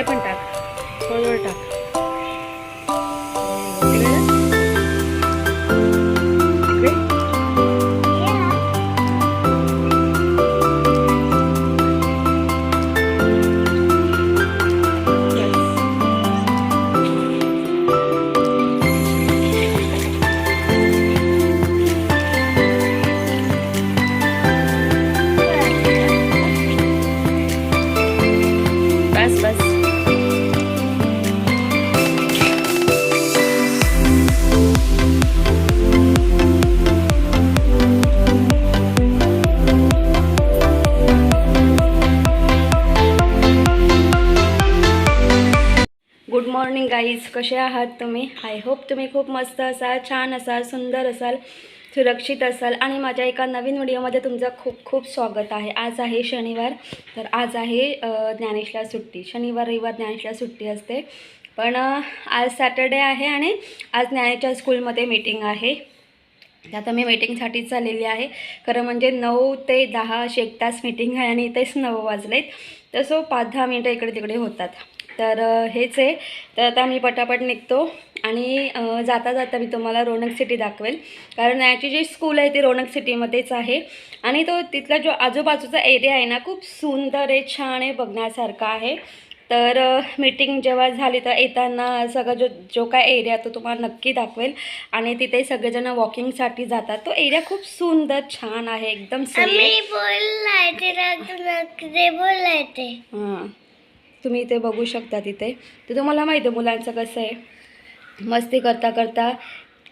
इकडे पण कसे आहात तुम्ही? आय होप तुम्ही खूप मस्त असाल छान असाल सुंदर असाल सुरक्षित असाल आणि माझ्या एका नवीन व्हिडिओमध्ये तुमचं खूप खूप स्वागत आहे. आज आहे शनिवार तर आज आहे ज्ञानेशला सुट्टी. शनिवार रविवार ज्ञानेशला सुट्टी असते. पण आज सॅटर्डे आहे आणि आज ज्ञानेच्या स्कूलमध्ये मीटिंग आहे. आता मी मीटिंगसाठीच चाललेली आहे. खरं म्हणजे नऊ ते दहा अशी एक तास मीटिंग आहे आणि इथेच नऊ वाजलेत. तर सो पाच दहा मिनटं इकडे तिकडे होतात. तर हेच आहे. तर आता मी पटापट निघतो आणि जाता जाता मी तुम्हाला रोनक सिटी दाखवेल. कारण याची जी स्कूल आहे ती रोनक सिटीमध्येच आहे. आणि तो तिथला जो आजूबाजूचा एरिया आहे ना खूप सुंदर आहे छान आहे बघण्यासारखा आहे. तर मीटिंग जेव्हा झाली तर येताना सगळं जो जो काय एरिया तो तुम्हाला नक्की दाखवेल. आणि तिथे सगळेजण वॉकिंगसाठी जातात. तो एरिया खूप सुंदर छान आहे एकदम बोलायचे हां. तुम्ही इथे बघू शकता तिथे. तर तुम्हाला माहिती आहे मुलांचं कसं आहे. मस्ती करता करता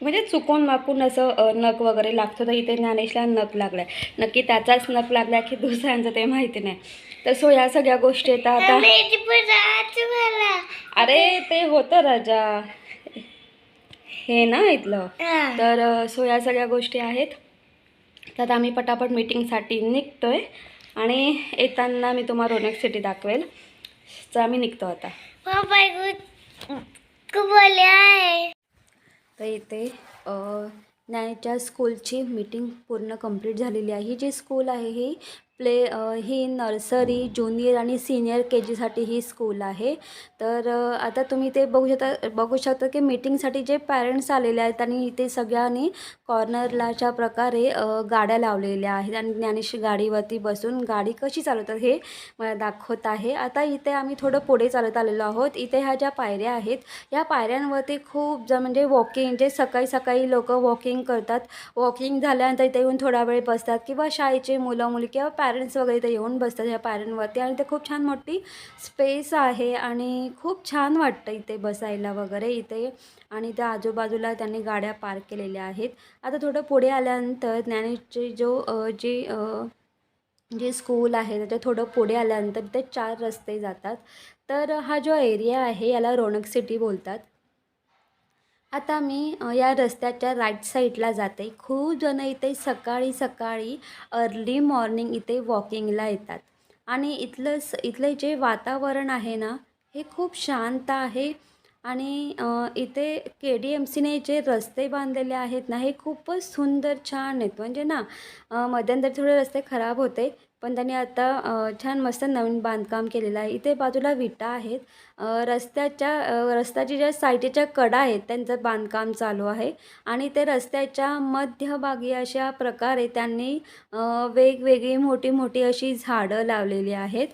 म्हणजे चुकून माकून असं नख वगैरे लागतो. तर इथे ज्ञानेशला नख लागला आहे नक्की त्याचाच नख लागला की दुसऱ्यांचं ते माहिती नाही. तर सो या सगळ्या गोष्टी येतात आता अरे ते होतं राजा. हे ना इथलं. तर सो या सगळ्या गोष्टी आहेत. तर आता आम्ही पटापट मीटिंगसाठी निघतोय. आणि येताना मी तुम्हाला रोनक सिटी दाखवेल. तर आम्ही निघतो आता. तर इथे न्यायच्या स्कूलची मीटिंग पूर्ण कंप्लीट झालेली आहे. ही जी स्कूल आहे ही प्ले ही नर्सरी ज्युनियर आणि सिनियर के जीसाठी ही स्कूल आहे. तर आता तुम्ही ते बघू शकता बघू शकता की मीटिंगसाठी जे पॅरेंट्स आलेले आहेत आणि इथे सगळ्यांनी कॉर्नरलाच्या प्रकारे गाड्या लावलेल्या आहेत आणि ज्ञानेश गाडीवरती बसून गाडी कशी चालवतात हे मला दाखवत आहे. आता इथे आम्ही थोडं पुढे चालत आलेलो आहोत. इथे ह्या ज्या पायऱ्या आहेत या पायऱ्यांवरती खूप ज म्हणजे वॉकिंग जे सकाळी सकाळी लोक वॉकिंग करतात. वॉकिंग झाल्यानंतर इथे येऊन थोडा वेळ बसतात किंवा शाळेचे मुलं मुली किंवा पॅरेंट्स वगैरे इथे येऊन बसतात ह्या पॅरेंटवरती आणि ते खूप छान मोठी स्पेस आहे आणि खूप छान वाटतं इथे बसायला वगैरे इथे. आणि त्या आजूबाजूला त्यांनी गाड्या पार्क केलेल्या आहेत. आता थोडं पुढे आल्यानंतर ज्ञानेशचे जो जे जे स्कूल आहे त्याच्या थोडं पुढे आल्यानंतर ते चार रस्ते जातात. तर हा जो एरिया आहे याला रोनक सिटी बोलतात. आता मी या रस्त्याच्या राईट साईडला जाते. खूप जण इथे सकाळी सकाळी अर्ली मॉर्निंग इथे वॉकिंगला येतात. आणि इथलं स इथलं जे वातावरण आहे ना हे खूप शांत आहे. आणि इथे के डी एम सीने जे रस्ते बांधलेले आहेत ना हे खूपच सुंदर छान आहेत. म्हणजे ना मध्यंतरी थोडे रस्ते खराब होते पण त्यांनी आता छान मस्त नवीन बांधकाम केलेलं आहे. इथे बाजूला विटा आहेत. रस्त्याच्या रस्त्याच्या ज्या साईडच्या कडा आहेत त्यांचं बांधकाम चालू आहे. आणि ते रस्त्याच्या मध्यभागी अशा प्रकारे त्यांनी वेगवेगळी मोठी मोठी अशी झाडं लावलेली आहेत.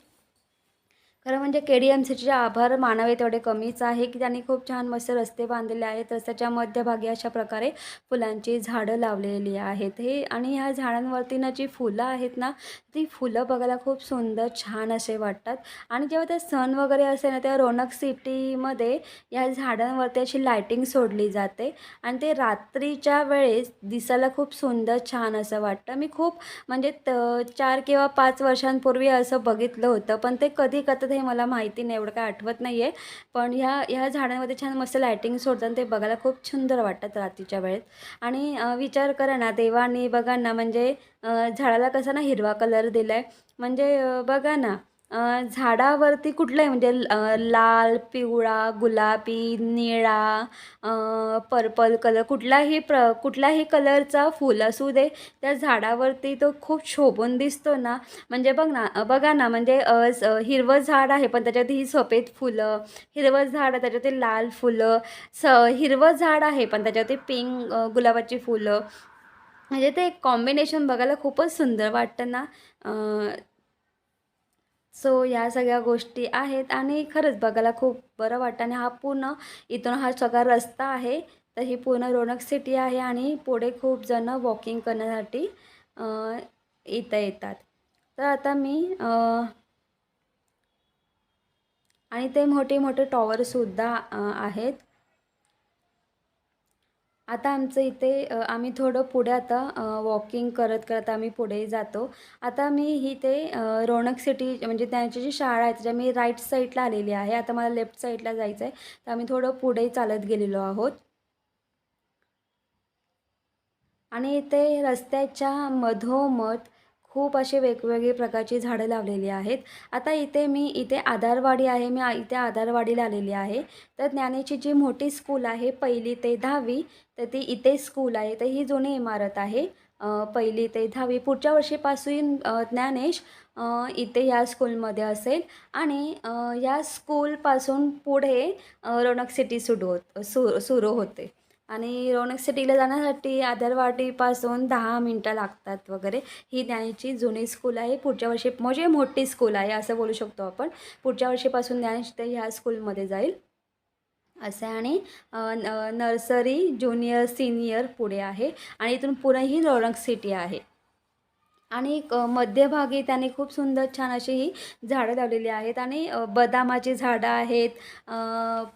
खरं म्हणजे के डी एम सीचे आभार मानावे तेवढे कमीच आहे की त्यांनी खूप छान मस्त रस्ते बांधलेले आहेत. रस्त्याच्या मध्यभागी अशा प्रकारे फुलांची झाडं लावलेली आहेत. हे आणि ह्या झाडांवरती ना जी फुलं आहेत ना ती फुलं बघायला खूप सुंदर छान असे वाटतात. आणि जेव्हा ते सण वगैरे असेल ना तेव्हा रोनक सिटीमध्ये या झाडांवरती अशी लायटिंग सोडली जाते. आणि ते रात्रीच्या वेळेस दिसायला खूप सुंदर छान असं वाटतं. मी खूप म्हणजे त चार किंवा पाच वर्षांपूर्वी असं बघितलं होतं पण ते कधी कधी हे मला माहिती नाही एवढं काय आठवत नाही आहे पण ह्या ह्या झाडांमध्ये छान मस्त लायटिंग सोडतात आणि ते बघायला खूप सुंदर वाटतात रात्रीच्या वेळेत. आणि विचार करा ना देवाने बघा ना म्हणजे झाडाला कसा ना हिरवा कलर दिला आहे म्हणजे बघा ना झाडावरती कुठलंही म्हणजे लाल पिवळा गुलाबी निळा पर्पल कलर कुठलाही प्र कुठलाही कलरचा फूल असू दे त्या झाडावरती तो खूप शोभून दिसतो ना. म्हणजे बघ ना बघा ना म्हणजे स- हिरवं झाड आहे पण त्याच्यात ही सफेद फुलं हिरवं झाड आहे त्याच्यात लाल फुलं स हिरवं झाड आहे पण त्याच्यावरती पिंक गुलाबाची फुलं. म्हणजे ते कॉम्बिनेशन बघायला खूपच सुंदर वाटतं ना. सो ह्या सगळ्या गोष्टी आहेत आणि खरंच बघायला खूप बरं वाटतं. आणि हा पूर्ण इथून हा सगळा रस्ता आहे तर ही पूर्ण रोनक सिटी आहे आणि पुढे खूप जण वॉकिंग करण्यासाठी इथं येतात. तर आता मी आणि ते मोठे मोठे टॉवरसुद्धा आहेत. आता आमचं इथे आम्ही थोडं पुढे आता वॉकिंग करत करत आम्ही पुढे जातो. आता मी ही ते रौनक सिटी म्हणजे त्यांची जी शाळा आहे त्याच्या मी राईट साईडला आलेली आहे. आता मला लेफ्ट साईडला जायचं आहे तर आम्ही थोडं पुढे चालत गेलेलो आहोत. आणि इथे रस्त्याच्या मधोमध खूप असे वेगवेगळे प्रकारची झाडं लावलेली आहेत. आता इथे मी इथे आधारवाडी आहे मी इथे आधारवाडीला आलेली आहे. तर ज्ञानेची जी मोठी स्कूल आहे पहिली ते दहावी तर ती इथे स्कूल आहे. तर ही जुनी इमारत आहे. पहिली ते दहावी. पुढच्या वर्षीपासून ज्ञानेश इथे या स्कूलमध्ये असेल. आणि या स्कूलपासून पुढे अ, रोनक सिटी सुरू होत सु सुरू होते. आणि रौनक सिटीला जाण्यासाठी आधारवाटीपासून दहा मिनटं लागतात वगैरे. ही ज्ञानेची जुनी स्कूल आहे. पुढच्या वर्षी म्हणजे मोठी स्कूल आहे असं बोलू शकतो आपण. पुढच्या वर्षीपासून ज्ञानेश ते ह्या स्कूलमध्ये जाईल. असं आहे. आणि न- नर्सरी ज्युनियर सिनियर पुढे आहे. आणि इथून पुणेही ही सिटी आहे. आणि मध्यभागी त्याने खूप सुंदर छान अशी ही झाडं लावलेली आहेत आणि बदामाची झाडं आहेत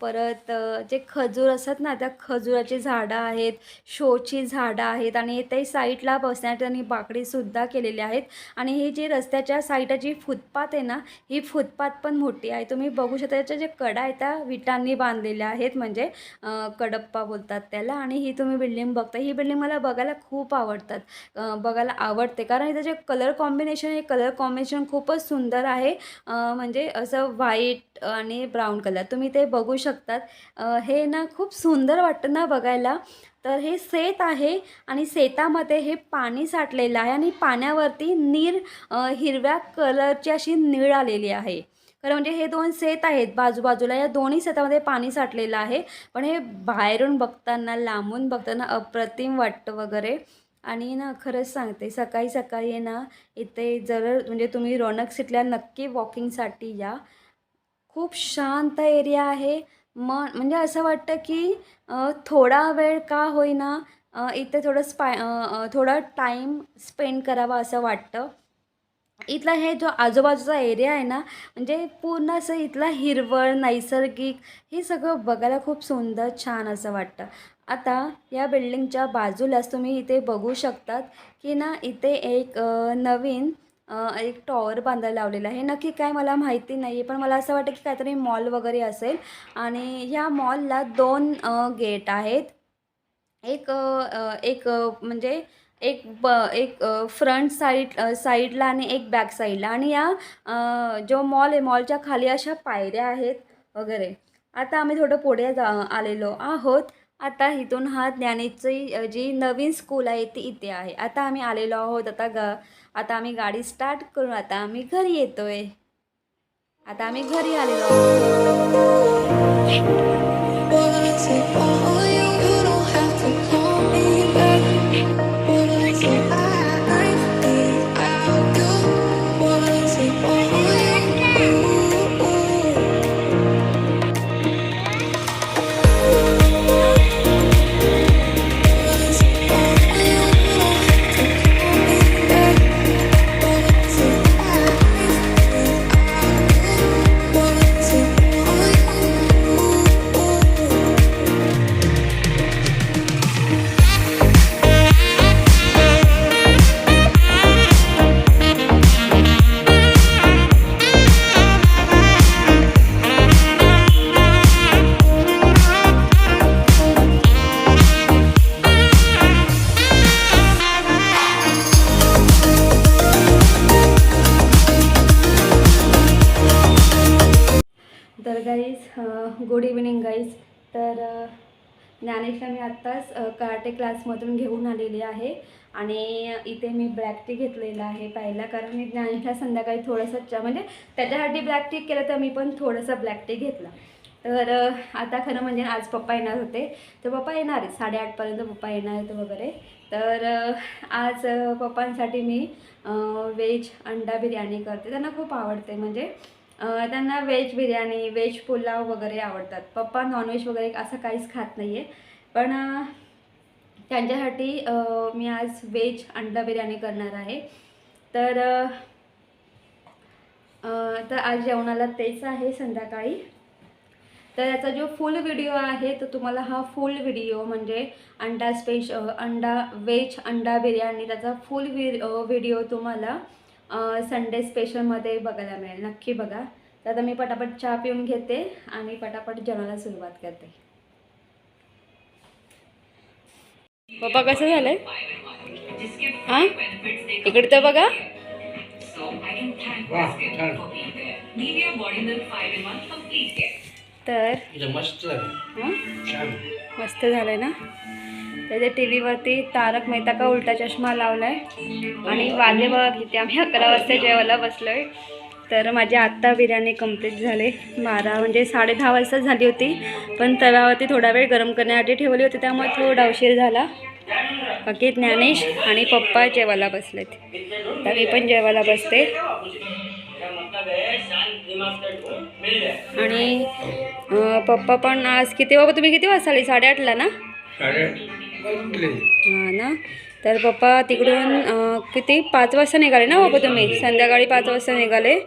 परत जे खजूर असतात ना त्या खजुराची झाडं आहेत शोची झाडं आहेत आणि ते साईडला बसण्यासाठी त्यांनी बाकडीसुद्धा केलेली आहेत. आणि ही जी रस्त्याच्या साईडला जी फुटपाथ आहे ना ही फुटपाथ पण मोठी आहे. तुम्ही बघू शकता त्याच्या जे कडा आहेत त्या विटांनी बांधलेल्या आहेत म्हणजे कडप्पा बोलतात त्याला. आणि ही तुम्ही बिल्डिंग बघता ही बिल्डिंग मला बघायला खूप आवडतात. बघायला आवडते. कारण इथं जे कलर कॉम्बिनेशन आहे कलर कॉम्बिनेशन खूपच सुंदर आहे. म्हणजे असं व्हाईट आणि ब्राऊन कलर तुम्ही ते बघू शकतात. हे ना खूप सुंदर वाटतं ना बघायला. तर हे शेत आहे आणि शेतामध्ये हे पाणी साठलेलं आहे आणि पाण्यावरती नीर हिरव्या कलरची अशी नीळ आलेली आहे. खरं म्हणजे हे दोन शेत आहेत. बाजूबाजूला या दोन्ही शेतामध्ये पाणी साठलेलं आहे. पण हे बाहेरून बघताना लांबून बघताना अप्रतिम वाटतं वगैरे. आणि ना खरंच सांगते सकाळी सकाळी आहे ना इथे जर म्हणजे तुम्ही रौनक सिटीला नक्की वॉकिंगसाठी या. खूप शांत एरिया आहे. मन म्हणजे असं वाटतं की थोडा वेळ का होईना इथे थोडं स्पाय थोडा टाईम स्पेंड करावा असं वाटतं. इथला हे जो आजूबाजूचा एरिया आहे ना म्हणजे पूर्ण असं इथला हिरवळ नैसर्गिक हे सगळं बघायला खूप सुंदर छान असं वाटतं. आता या बिल्डिंगच्या बाजूलाच तुम्ही इथे बघू शकतात की ना इथे एक नवीन एक टॉवर बांधायला लावलेला आहे. नक्की काय मला माहिती नाही आहे पण मला असं वाटतं की काहीतरी मॉल वगैरे असेल. आणि ह्या मॉलला दोन गेट आहेत. एक एक म्हणजे एक ब एक फ्रंट साईड साईडला आणि एक बॅक साईडला आणि या जो मॉल आहे मॉलच्या खाली अशा पायऱ्या आहेत वगैरे. आता आम्ही थोडं पुढे जा आलेलो आहोत. आता इथून हा ज्ञानेची जी नवीन स्कूल आहे ती इथे आहे. आता आम्ही आलेलो आहोत आता ग आता आम्ही गाडी स्टार्ट करून आता आम्ही घरी येतोय. आता आम्ही घरी आलेलो आहोत. तर ज्ञानेशला मी आत्ताच कराटे क्लासमधून घेऊन आलेली आहे. आणि इथे मी ब्लॅक टी घेतलेला आहे पाहिला कारण मी ज्ञानेशला संध्याकाळी थोडंसं च म्हणजे त्याच्यासाठी ब्लॅक टी केलं तर मी पण थोडंसं ब्लॅक टी घेतला. तर आता खरं म्हणजे आज पप्पा येणार होते. तर पप्पा येणार आहेत. साडेआठपर्यंत पप्पा येणार आहेत वगैरे. तर आज पप्पांसाठी मी व्हेज अंडा बिर्याणी करते. त्यांना खूप आवडते. म्हणजे त्यांना व्हेज बिर्याणी व्हेज पुलाव वगैरे आवडतात. पप्पा नॉनव्हेज वगैरे असं काहीच खात नाही आहे पण त्यांच्यासाठी मी आज व्हेज अंडा बिर्याणी करणार आहे. तर तर आज जेवणाला तेच आहे संध्याकाळी. तर याचा जो फुल व्हिडिओ आहे तो तुम्हाला हा फुल व्हिडिओ म्हणजे अंडा स्पेश अंडा व्हेज अंडा बिर्याणी त्याचा फुल व्हि व्हिडिओ तुम्हाला संडे स्पेशलमध्ये बघायला मिळेल. नक्की बघा. तर आता मी पटापट चहा पिऊन घेते आणि पटापट जेवणाला सुरुवात करते. पप्पा कसं झालंय? हां? इकडे तर बघा. तर मस्त झालं. हां? छान. मस्त झालं आहे ना? त्याच्या टी व्हीवरती तारक मेहता का उलटा चष्मा लावला आहे आणि वाजे बघा किती आम्ही अकरा वाजता जेवायला बसलो आहे तर माझी आत्ता बिर्याणी कंप्लीट झाले. बारा म्हणजे साडे दहा वाजता झाली होती पण तव्यावरती थोडा वेळ गरम करण्यासाठी ठेवली होती त्यामुळे थोडा उशीर झाला. बाकी ज्ञानेश आणि पप्पा जेवायला बसलेत. तर मी पण जेवायला बसते. आणि पप्पा पण आज किती बाबा तुम्ही किती वाजता साडेआठला ना? साडे हां ना? तर पप्पा तिकडून किती? पाच वाजता निघाले ना बाबा तुम्ही? संध्याकाळी पाच वाजता निघाले.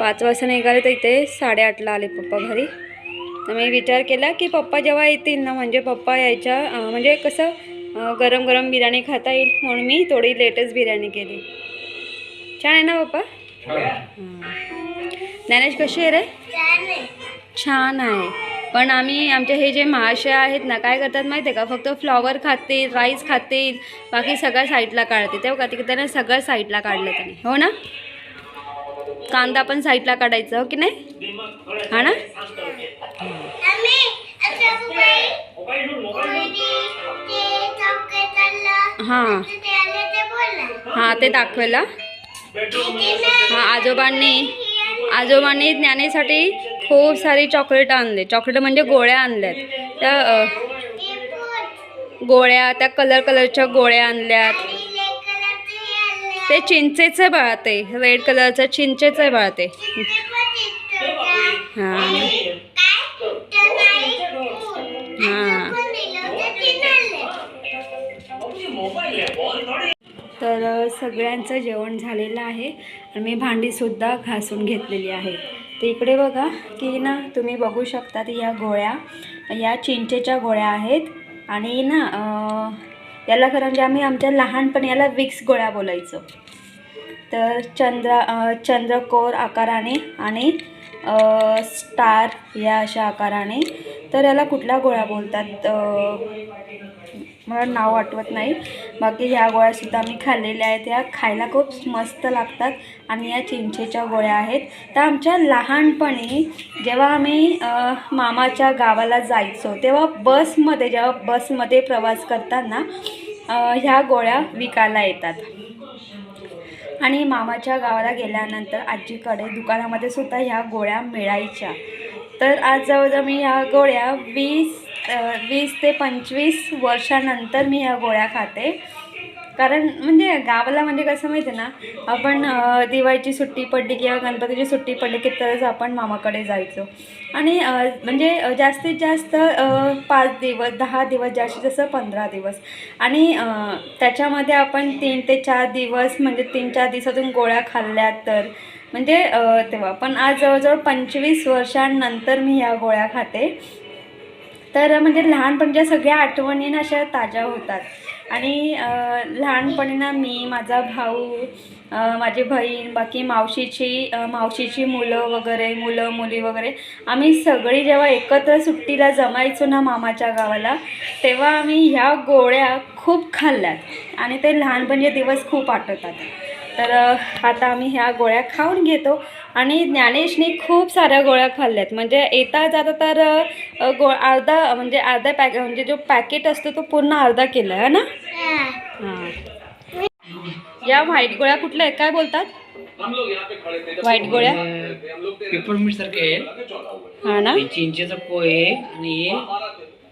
पाच वाजता निघाले तर इथे साडेआठला आले पप्पा घरी. तर मी विचार केला की पप्पा जेव्हा येतील ना म्हणजे पप्पा यायच्या म्हणजे कसं गरम गरम बिर्याणी खाता येईल म्हणून मी थोडी लेटेस्ट बिर्याणी केली. छान आहे ना पप्पा? हां. ज्ञानेश कशी आहे रे? छान आहे. पण आम्ही आमचे हे जे महाशय आहेत ना काय करतात माहिती आहे का? फक्त फ्लॉवर खातील राईस खातील बाकी सगळ्या साईडला काढतील. तेव्हा का त्यानं सगळं साईडला काढलं त्याने. हो ना? कांदा पण साईडला काढायचं हो की नाही? हा ना? ते हां. ते ते हां ते दाखवायला. हां आजोबांनी आजोबांनी ज्ञानेसाठी खूप सारी चॉकलेट आणले. चॉकलेट म्हणजे गोळ्या आणल्यात. त्या गोळ्या त्या कलर कलरच्या गोळ्या आणल्यात. ते चिंचेचे बाळ ते रेड कलरचं चिंचेचं बाळ ते हां. हां. तर सगळ्यांचं जेवण झालेलं आहे. मी भांडीसुद्धा घासून घेतलेली आहे. तर इकडे बघा की ना तुम्ही बघू शकता या गोळ्या. या चिंचेच्या गोळ्या आहेत. आणि ना याला खरं म्हणजे आम्ही आमच्या लहानपणी याला विक्स गोळ्या बोलायचो. तर चंद्र चंद्रकोर आकाराने आणि स्टार या अशा आकाराने. तर याला कुठल्या गोळ्या बोलतात? मला नाव आठवत नाही. बाकी ह्या गोळ्यासुद्धा आम्ही खाल्लेल्या आहेत. ह्या खायला खूप मस्त लागतात आणि या चिंचेच्या गोळ्या आहेत. तर आमच्या लहानपणी जेव्हा आम्ही मामाच्या गावाला जायचो तेव्हा बसमध्ये जेव्हा बसमध्ये प्रवास करताना ह्या गोळ्या विकायला येतात. आणि मामाच्या गावाला गेल्यानंतर आजीकडे दुकानामध्ये सुद्धा ह्या गोळ्या मिळायच्या. तर आज जवळजवळ मी ह्या गोळ्या वीस वीस ते पंचवीस वर्षानंतर मी ह्या गोळ्या खाते. कारण म्हणजे गावाला म्हणजे कसं माहिती आहे ना आपण दिवाळीची सुट्टी पडली किंवा गणपतीची सुट्टी पडली की तरच आपण मामाकडे जायचो. आणि म्हणजे जास्तीत जास्त पाच दिवस दहा दिवस जास्तीत जास्त पंधरा दिवस. आणि त्याच्यामध्ये आपण तीन ते चार दिवस म्हणजे तीन चार दिवसातून गोळ्या खाल्ल्या तर म्हणजे तेव्हा. पण आज जवळजवळ पंचवीस वर्षांनंतर मी ह्या गोळ्या खाते. तर म्हणजे लहानपणीच्या सगळ्या आठवणी ना अशा ताज्या होतात. आणि लहानपणी ना मी माझा भाऊ माझी बहीण बाकी मावशीची मावशीची मुलं वगैरे मुलं मुली वगैरे आम्ही सगळी जेव्हा एकत्र सुट्टीला जमायचो ना मामाच्या गावाला तेव्हा आम्ही ह्या गोळ्या खूप खाल्ल्यात. आणि ते लहानपणीचे दिवस खूप आठवतात. तर आता आम्ही ह्या गोळ्या खाऊन घेतो. आणि ज्ञानेशनी खूप साऱ्या गोळ्या खाल्ल्यात. म्हणजे येता जाता तर गो अर्धा म्हणजे अर्धा पॅक म्हणजे जो पॅकेट असतो तो पूर्ण अर्धा केला आहे ना? हां. या व्हाईट गोळ्या कुठल्या आहेत? काय बोलतात? व्हाईट गोळ्या? पेपरमीट सारखे हां ना? चिंचेचं पोहे आणि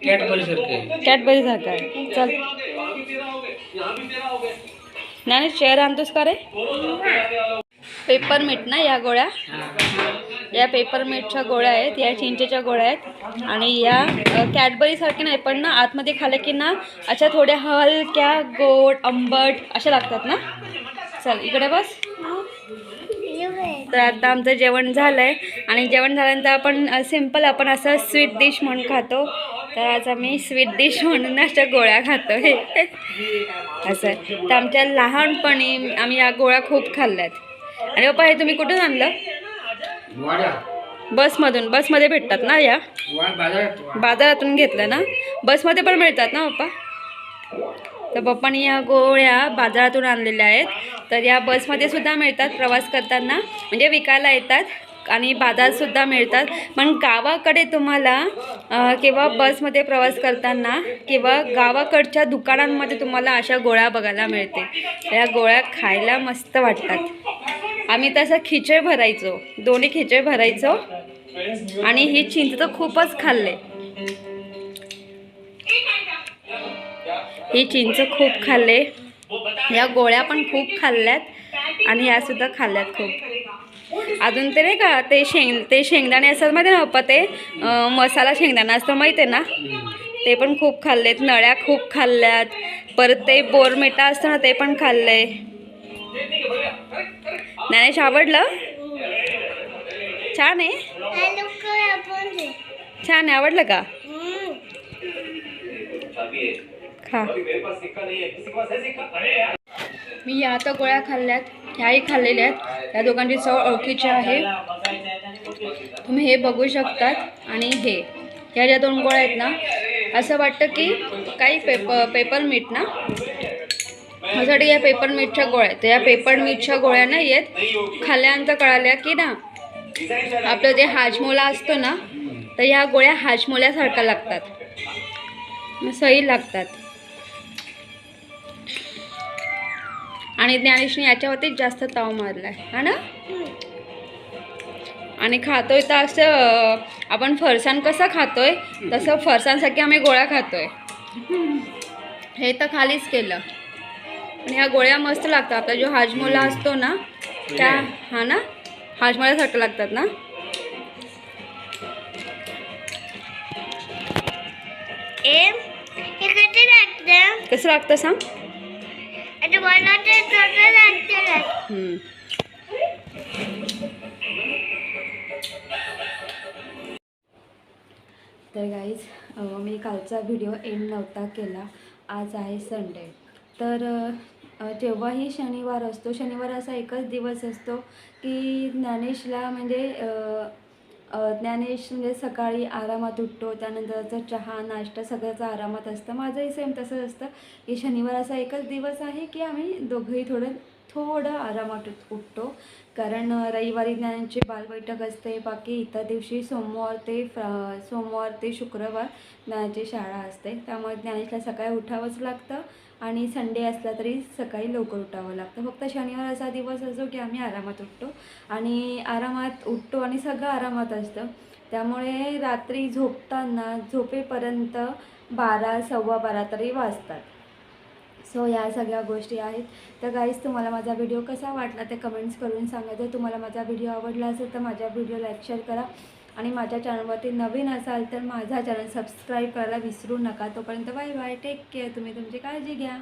हे कॅटबरी सारखं आहे. कॅटबरी सारखं आहे. चल. नाही शेअर आणतोस का रे? पेपरमीट ना या गोळ्या? या पेपरमीटच्या गोळ्या आहेत या चिंचेच्या गोळ्या आहेत आणि या कॅडबरीसारखे नाही पण ना आतमध्ये खाल्या की ना अशा थोड्या हलक्या गोड आंबट अशा लागतात ना? चल इकडे बस. तर आता आमचं जेवण झालं आहे आणि जेवण झाल्यानंतर आपण सिंपल आपण असं स्वीट डिश म्हणून खातो. तर आज आम्ही स्वीट डिश म्हणून अशा गोळ्या खातो असं. तर आमच्या लहानपणी आम्ही या गोळ्या खूप खाल्ल्यात. आणि पप्पा हे तुम्ही कुठून आणलं? बसमधून. बसमध्ये भेटतात ना या? बाजारातून घेतलं ना? बसमध्ये पण मिळतात ना पप्पा? तर पप्पानी या गोळ्या बाजारातून आणलेल्या आहेत. तर या बसमध्ये सुद्धा मिळतात प्रवास करताना. म्हणजे विकायला येतात. आणि बाजारसुद्धा मिळतात. पण गावाकडे तुम्हाला किंवा बसमध्ये प्रवास करताना किंवा गावाकडच्या दुकानांमध्ये तुम्हाला अशा गोळ्या बघायला मिळते. या गोळ्या खायला मस्त वाटतात. आम्ही तसं खिचड भरायचो. दोन्ही खिचड भरायचो. आणि ही चिंच तर खूपच खाल्ले. ही चिंच खूप खाल्ले. या गोळ्या पण खूप खाल्ल्यात आणि या सुद्धा खाल्ल्यात खूप. अजून ते नाही का ते शेंग ते शेंगदाणे असतात माहिती आहे ना पप्पा ते? मसाला शेंगदाणा असतं माहिती आहे ना? ते पण खूप खाल्लेत नळ्या खूप खाल्ल्यात परत ते बोरमिठा असतं ना ते पण खाल्लंय ज्ञानेश आवडलं? छान आहे? छान आहे आवडलं का? खा. मी या तर गोळ्या खाल्ल्यात ह्याही खाल्लेल्या आहेत. या दोघांची चव ओळखीची आहे. तुम्ही हे बघू शकतात आणि हे. ह्या ज्या दोन गोळ्या आहेत ना असं वाटतं की काही पेप पेपर मीठ ना? ह्यासाठी या पेपर मीठच्या गोळ्या आहेत. तर या पेपर मीठच्या गोळ्या नाही आहेत. खाल्ल्यानंतर कळाल्या की ना आपलं जे हाजमोला असतो ना तर ह्या गोळ्या हाजमोल्यासारख्या लागतात. मग सही लागतात. आणि ज्ञानेशने याच्यावरतीच जास्त ताव मारला आहे हा ना? आणि खातोय तर असं आपण फरसाण कसं खातोय तसं फरसाणसाठी आम्ही गोळ्या खातोय. हे तर खालीच केलं. आणि ह्या गोळ्या मस्त लागतात. आपला जो हाजमोला असतो ना त्या हा ना? हाजमोल्यासारखं लागतात ना? कसं लागतं सांग? तर गाईज मी कालचा व्हिडिओ एंड नव्हता केला. आज आहे संडे तर जेव्हाही शनिवार असतो शनिवार असा एकच दिवस असतो की ज्ञानेशला म्हणजे ज्ञानेश म्हणजे सकाळी आरामात उठतो त्यानंतरचा चहा नाश्ता सगळ्याचं आरामात असतं. माझंही सेम तसंच असतं. की शनिवार असा एकच दिवस आहे की आम्ही दोघंही थोडं थोडं आरामात उठ- उठतो. कारण रविवारी ज्ञानांची बालबैठक असते बाकी इतर दिवशी सोमवार ते सोमवार ते शुक्रवार ज्ञानाची शाळा असते. त्यामुळे ज्ञानेशला सकाळी उठावंच लागतं. आणि संडे असला तरी सकाळी लवकर उठावं लागतं. फक्त शनिवार असा दिवस असतो की आम्ही आरामात उठतो. आणि आरामात उठतो आणि सगळं आरामात असतं. त्यामुळे रात्री झोपताना झोपेपर्यंत बारा सव्वा बारा तरी वाजतात. सो या सगळ्या गोष्टी आहेत. तर गाईज तुम्हाला माझा व्हिडिओ कसा वाटला ते कमेंट्स करून सांगा. जर तुम्हाला माझा व्हिडिओ आवडला असेल तर माझ्या व्हिडिओ लाईक शेअर करा. आणि माझ्या चॅनलवरती नवीन असाल तर माझा चॅनल सबस्क्राईब करायला विसरू नका. तोपर्यंत बाय बाय. टेक केअर तुम्ही तुमची काळजी घ्या.